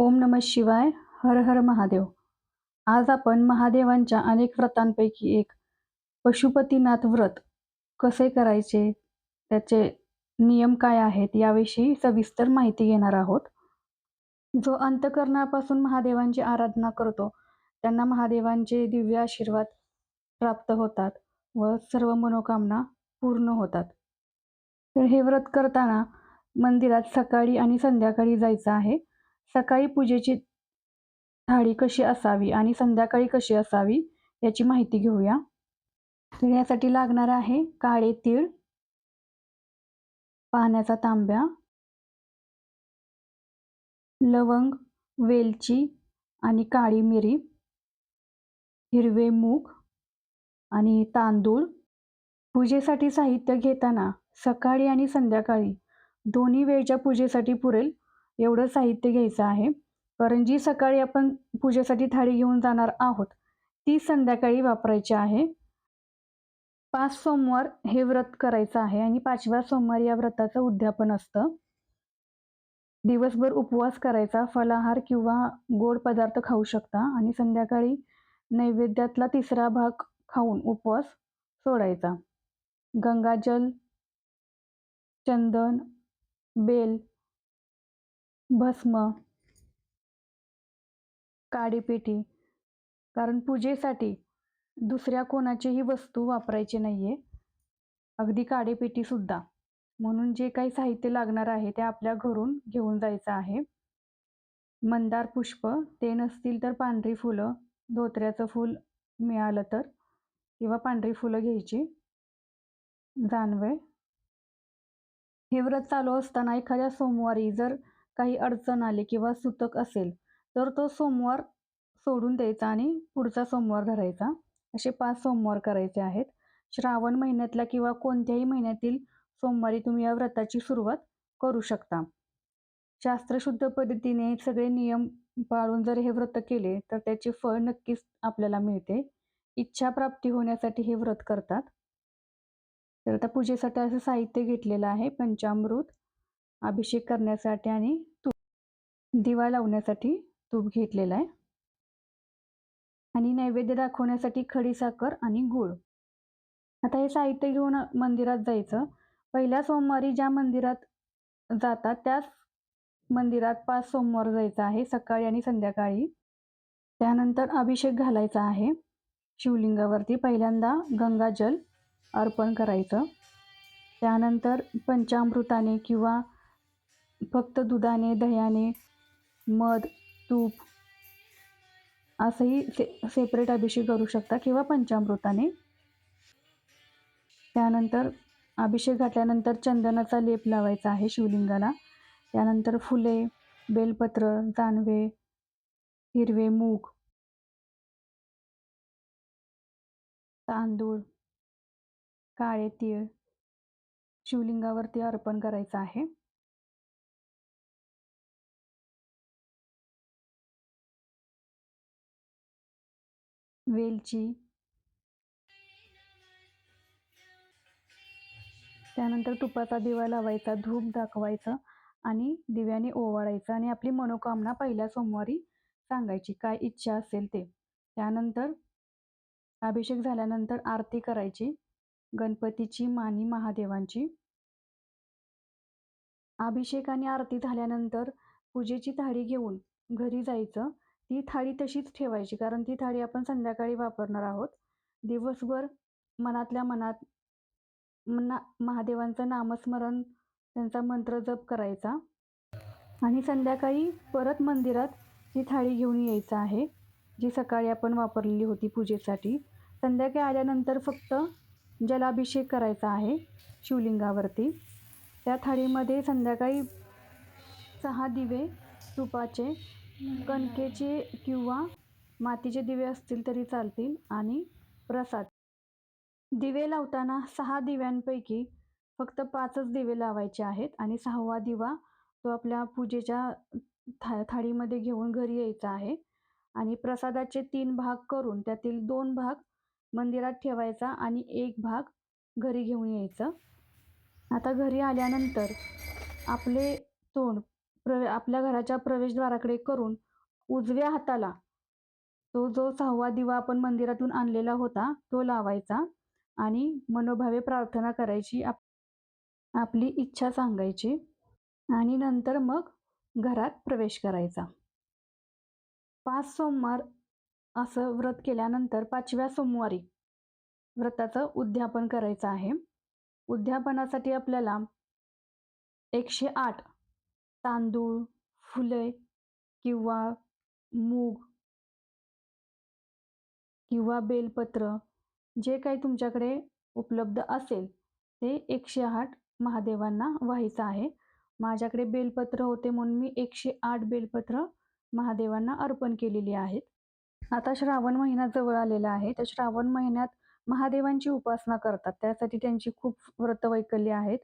ओम नमः शिवाय हर हर महादेव. आज आपण महादेवांच्या अनेक व्रतांपैकी एक पशुपतीनाथ व्रत कसे करायचे त्याचे नियम काय आहेत याविषयी सविस्तर माहिती घेणार आहोत. जो अंतकरणापासून महादेवांची आराधना करतो त्यांना महादेवांचे दिव्य आशीर्वाद प्राप्त होतात व सर्व मनोकामना पूर्ण होतात. तर हे व्रत करताना मंदिरात सकाळी आणि संध्याकाळी जायचं आहे. सकाळी पूजेची थाळी कशी असावी आणि संध्याकाळी कशी असावी याची माहिती घेऊया. तर यासाठी लागणार आहे काळे तीळ पाण्याचा तांब्या लवंग वेलची आणि काळी मिरी हिरवे मूग आणि तांदूळ. पूजेसाठी साहित्य घेताना सकाळी आणि संध्याकाळी दोन्ही वेळच्या पूजेसाठी पुरेल एवढं साहित्य घ्यायचं आहे. कारण जी सकाळी आपण पूजेसाठी थाळी घेऊन जाणार आहोत ती संध्याकाळी वापरायची आहे. पाच सोमवार हे व्रत करायचं आहे आणि पाचव्या सोमवार या व्रताचं उद्यापन असतं. दिवसभर उपवास करायचा फलाहार किंवा गोड पदार्थ खाऊ शकता आणि संध्याकाळी नैवेद्यातला तिसरा भाग खाऊन उपवास सोडायचा. गंगाजल चंदन बेल भस्म काडीपेटी कारण पूजेसाठी दुसऱ्या कोणाचीही वस्तू वापरायची नाही आहे अगदी काडीपेटीसुद्धा म्हणून जे काही साहित्य लागणार आहे ते आपल्या घरून घेऊन जायचं आहे. मंदार पुष्प ते नसतील तर पांढरी फुलं धोत्र्याचं फूल मिळालं तर किंवा पांढरी फुलं घ्यायची. जानवे. हे व्रत चालू असताना एखाद्या सोमवारी जर काही अडचण आली किंवा सुतक असेल तर तो सोमवार सोडून द्यायचा आणि पुढचा सोमवार धरायचा. असे पाच सोमवार करायचे आहेत. श्रावण महिन्यातल्या किंवा कोणत्याही महिन्यातील सोमवारी तुम्ही या व्रताची सुरुवात करू शकता. शास्त्रशुद्ध पद्धतीने सगळे नियम पाळून जर हे व्रत केले तर त्याचे फळ नक्कीच आपल्याला मिळते. इच्छा प्राप्ती होण्यासाठी हे व्रत करतात. तर आता पूजेसाठी असं साहित्य घेतलेलं आहे पंचामृत अभिषेक करण्यासाठी आणि दिवा लावण्यासाठी तूप घेतलेला आहे. आणि नैवेद्य दाखवण्यासाठी खडीसाखर आणि गूळ. आता हे साहित्य घेऊन मंदिरात जायचं. पहिल्या सोमवारी ज्या मंदिरात जातात त्याच मंदिरात पाच सोमवार जायचं आहे सकाळी आणि संध्याकाळी. त्यानंतर अभिषेक घालायचा आहे. शिवलिंगावरती पहिल्यांदा गंगाजल अर्पण करायचं. त्यानंतर पंचामृताने किंवा फक्त दुधाने दह्याने मध तूप असंही से सेपरेट अभिषेक करू शकता किंवा पंचामृताने. त्यानंतर अभिषेक घातल्यानंतर चंदनाचा लेप लावायचा आहे शिवलिंगाला. त्यानंतर फुले बेलपत्र जानवे हिरवे मूग तांदूळ काळे तीळ शिवलिंगावरती अर्पण करायचं आहे. वेलची. त्यानंतर तुपाचा दिवा लावायचा धूप दाखवायचं आणि दिव्याने ओवाळायचं आणि आपली मनोकामना पहिल्या सोमवारी सांगायची काय इच्छा असेल ते. त्यानंतर अभिषेक झाल्यानंतर आरती करायची गणपतीची मानी महादेवांची. अभिषेक आणि आरती झाल्यानंतर पूजेची थाळी घेऊन घरी जायचं. ती थाळी तशीच ठेवायची कारण ती थाळी आपण संध्याकाळी वापरणार आहोत. दिवसभर मनातल्या मनात मना महादेवांचं नामस्मरण त्यांचा मंत्र जप करायचा. आणि संध्याकाळी परत मंदिरात ही थाळी घेऊन यायचं आहे जी सकाळी आपण वापरलेली होती पूजेसाठी. संध्याकाळी आल्यानंतर फक्त जलाभिषेक करायचा आहे शिवलिंगावरती. त्या थाळीमध्ये संध्याकाळी सहा दिवे तुपाचे कणकेचे किंवा मातीचे दिवे असतील तरी चालतील आणि प्रसाद. दिवे लावताना सहा दिव्यांपैकी फक्त पाचच दिवे लावायचे आहेत आणि सहावा दिवा तो आपल्या पूजेच्या था थाळीमध्ये घेऊन घरी यायचा आहे आणि प्रसादाचे तीन भाग करून त्यातील दोन भाग मंदिरात ठेवायचा आणि एक भाग घरी घेऊन यायचं. आता घरी आल्यानंतर आपले तोंड प्रवे आपल्या घराच्या प्रवेशद्वाराकडे करून उजव्या हाताला तो जो सहावा दिवा आपण मंदिरातून आणलेला होता तो लावायचा आणि मनोभावे प्रार्थना करायची आप आपली इच्छा सांगायची आणि नंतर मग घरात प्रवेश करायचा. पाच सोमवार असं व्रत केल्यानंतर पाचव्या सोमवारी व्रताचं उद्यापन करायचं आहे. उद्यापनासाठी आपल्याला एकशे आठ तांदूळ फुले किंवा मूग किंवा बेलपत्र जे काही तुमच्याकडे उपलब्ध असेल ते एकशे आठ महादेवांना व्हायचं आहे. माझ्याकडे बेलपत्र होते म्हणून मी एकशे आठ बेलपत्र महादेवांना अर्पण केलेली आहेत. आता श्रावण महिना जवळ आलेला आहे. तर श्रावण महिन्यात महादेवांची उपासना करतात. त्यासाठी त्यांची खूप व्रतवैकल्य आहेत.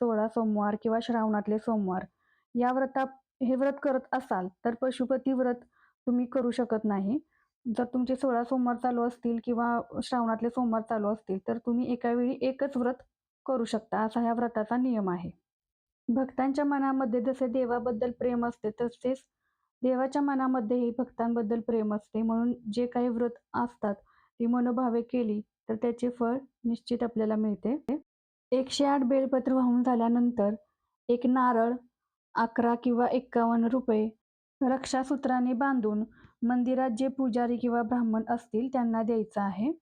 सोळा सोमवार किंवा श्रावणातले सोमवार. या व्रता हे व्रत करत असाल तर पशुपती व्रत तुम्ही करू शकत नाही. जर तुमचे सोळा सोमवार चालू असतील किंवा श्रावणातले सोमवार चालू असतील तर तुम्ही एका वेळी एकच व्रत करू शकता. असा ह्या व्रताचा नियम आहे. भक्तांच्या मनामध्ये जसे देवाबद्दल प्रेम असते तसेच देवाच्या मनामध्येही भक्तांबद्दल प्रेम असते. म्हणून जे काही व्रत असतात ती मनोभावे केली तर त्याचे फळ निश्चित आपल्याला मिळते. एकशे आठ बेलपत्र वाहून झाल्यानंतर एक नारळ अकरा किंवा एक्कावन्न रुपये. रक्षासूत्राने बांधून मंदिरात जे पुजारी किंवा ब्राह्मण असतील त्यांना द्यायचं आहे.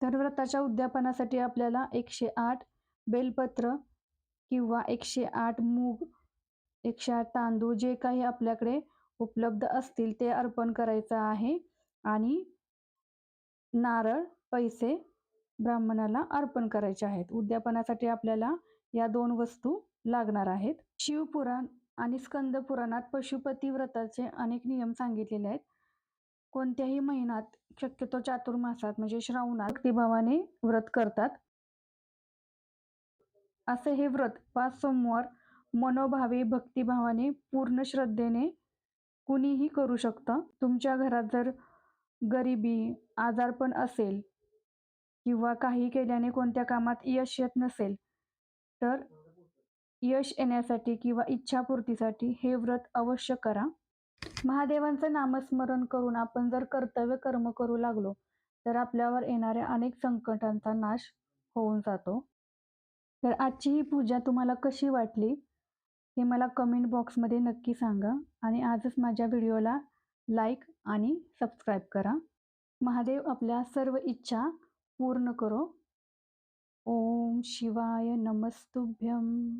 तर व्रताच्या उद्यापनासाठी आपल्याला एकशे आठ बेलपत्र किंवा एकशे आठ मूग एकशे आठ तांदूळ जे काही आपल्याकडे उपलब्ध असतील ते अर्पण करायचं आहे आणि नारळ पैसे ब्राह्मणाला अर्पण करायचे आहेत. उद्यापनासाठी आपल्याला या दोन वस्तू लागणार आहेत. शिवपुराण आणि स्कंद पुराणात पशुपती व्रताचे अनेक नियम सांगितलेले आहेत. कोणत्याही महिन्यात शक्यतो चातुर्मासात म्हणजे श्रावणात भक्तिभावाने व्रत करतात. असे हे व्रत पाच सोमवार मनोभावे भक्तिभावाने पूर्ण श्रद्धेने कुणीही करू शकतं. तुमच्या घरात जर गरिबी आजारपण असेल किंवा काही केल्याने कोणत्या कामात यश येत नसेल तर यश येण्यासाठी किंवा इच्छापूर्तीसाठी हे व्रत अवश्य करा. महादेवांचं नामस्मरण करून आपण जर कर्तव्य कर्म करू लागलो तर आपल्यावर येणाऱ्या अनेक संकटांचा नाश होऊन जातो. तर आजची ही पूजा तुम्हाला कशी वाटली हे मला कमेंट बॉक्समध्ये नक्की सांगा आणि आजच माझ्या व्हिडिओला लाईक आणि सबस्क्राईब करा. महादेव आपल्या सर्व इच्छा पूर्ण करो. ओम शिवाय नमस्तुभ्यम.